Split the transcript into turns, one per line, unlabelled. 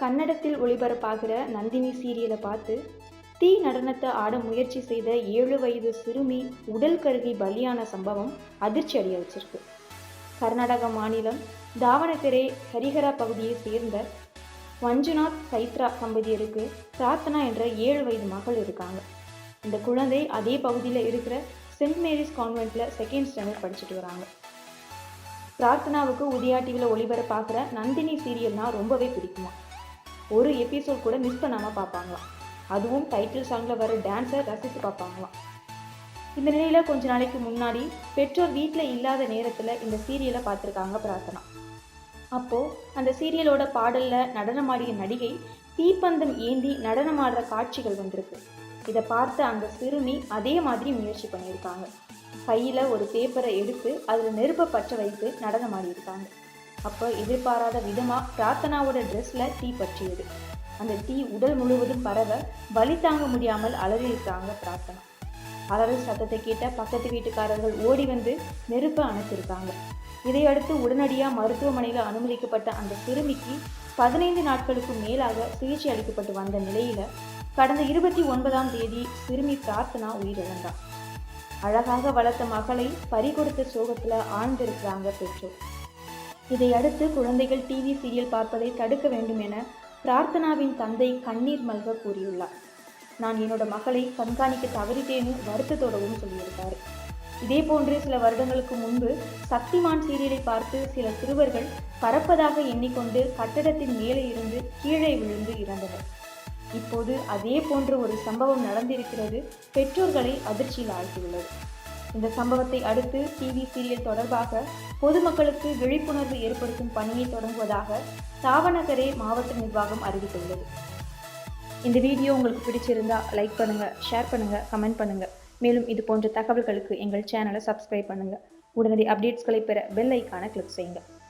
கன்னடத்தில் ஒளிபரப்பாகிற நந்தினி சீரியலை பார்த்து தீ நடனத்தை ஆட முயற்சி செய்த ஏழு வயது சிறுமி உடல் கருகி பலியான சம்பவம் அதிர்ச்சி அடைய வச்சிருக்கு. கர்நாடக மாநிலம் தாவணகரே ஹரிஹரா பகுதியை சேர்ந்த மஞ்சுநாத் சைத்ரா தம்பதியருக்கு பிரார்த்தனா என்ற ஏழு வயது மகள் இருக்காங்க. இந்த குழந்தை அதே பகுதியில் இருக்கிற சென்ட் மேரிஸ் கான்வெண்ட்டில் செகண்ட் ஸ்டாண்டர்ட் படிச்சுட்டு வராங்க. பிரார்த்தனாவுக்கு உதயா டிவியில் ஒளிபரப்பாகிற நந்தினி சீரியல்னால் ரொம்பவே பிடிக்குமா? ஒரு எபிசோட் கூட மிஸ் பண்ணாமல் பார்ப்பாங்களாம். அதுவும் டைட்டில் சாங்கில் வர டான்ஸை ரசித்து பார்ப்பாங்களாம். இந்த நிலையில் கொஞ்ச நாளைக்கு முன்னாடி பெற்றோர் வீட்டில் இல்லாத நேரத்தில் இந்த சீரியலை பார்த்துருக்காங்க பிரார்த்தனா. அப்போது அந்த சீரியலோட பாடலில் நடனமாடிய நடிகை தீப்பந்தம் ஏந்தி நடனமாடுற காட்சிகள் வந்திருக்கு. இதை பார்த்த அந்த சிறுமி அதே மாதிரி முயற்சி பண்ணியிருக்காங்க. கையில் ஒரு பேப்பரை எடுத்து அதில் நெருப்பை பற்ற வைத்து நடனமாடியிருக்காங்க அப்போ எதிர்பாராத விதமாக பிரார்த்தனாவோட ட்ரெஸ்ஸில் தீ பற்றியது. அந்த தீ உடல் முழுவதும் பரவ வலி தாங்க முடியாமல் அலறியிருக்காங்க பிரார்த்தனா. அலறல் சத்தத்தை கேட்ட பக்கத்து வீட்டுக்காரர்கள் ஓடி வந்து நெருப்பை அணைச்சிருக்காங்க. இதையடுத்து உடனடியாக மருத்துவமனையில் அனுமதிக்கப்பட்ட அந்த சிறுமிக்கு பதினைந்து நாட்களுக்கு மேலாக சிகிச்சை அளிக்கப்பட்டு வந்த நிலையில் கடந்த இருபத்தி ஒன்பதாம் தேதி சிறுமி பிரார்த்தனா உயிரிழந்தார். அழகாக வளர்த்த மகளை பறிகொடுத்த சோகத்தில் ஆழ்ந்திருக்கிறாங்க பெற்றோர். இதையடுத்து குழந்தைகள் டிவி சீரியல் பார்ப்பதை தடுக்க வேண்டும் என பிரார்த்தனாவின் தந்தை கண்ணீர் மல்க கூறியுள்ளார். நான் என்னோட மகளை கண்காணிக்க தவறிட்டேன்னு வருத்தத்தோடவும் சொல்லியிருக்காரு. இதே போன்று சில வருடங்களுக்கு முன்பு சக்திமான் சீரியலை பார்த்து சில சிறுவர்கள் பறப்பதாக எண்ணிக்கொண்டு கட்டடத்தின் மேலே இருந்து கீழே விழுந்து இறந்தனர். இப்போது அதே போன்ற ஒரு சம்பவம் நடந்திருக்கிறது பெற்றோர்களை அதிர்ச்சியில் ஆழ்த்தியுள்ளது. இந்த சம்பவத்தை அடுத்து டிவி சீரியல் தொடர்பாக பொதுமக்களுக்கு விழிப்புணர்வு ஏற்படுத்தும் பணியை தொடங்குவதாக தாவணகரே மாவட்ட நிர்வாகம் அறிவித்துள்ளது. இந்த வீடியோ உங்களுக்கு பிடிச்சிருந்தா லைக் பண்ணுங்கள் ஷேர் பண்ணுங்கள் கமெண்ட் பண்ணுங்கள் மேலும் இது போன்ற தகவல்களுக்கு எங்கள் சேனலை சப்ஸ்கிரைப் பண்ணுங்கள் உடனடி அப்டேட்ஸ்களை பெற பெல் ஐக்கான கிளிக் செய்யுங்கள்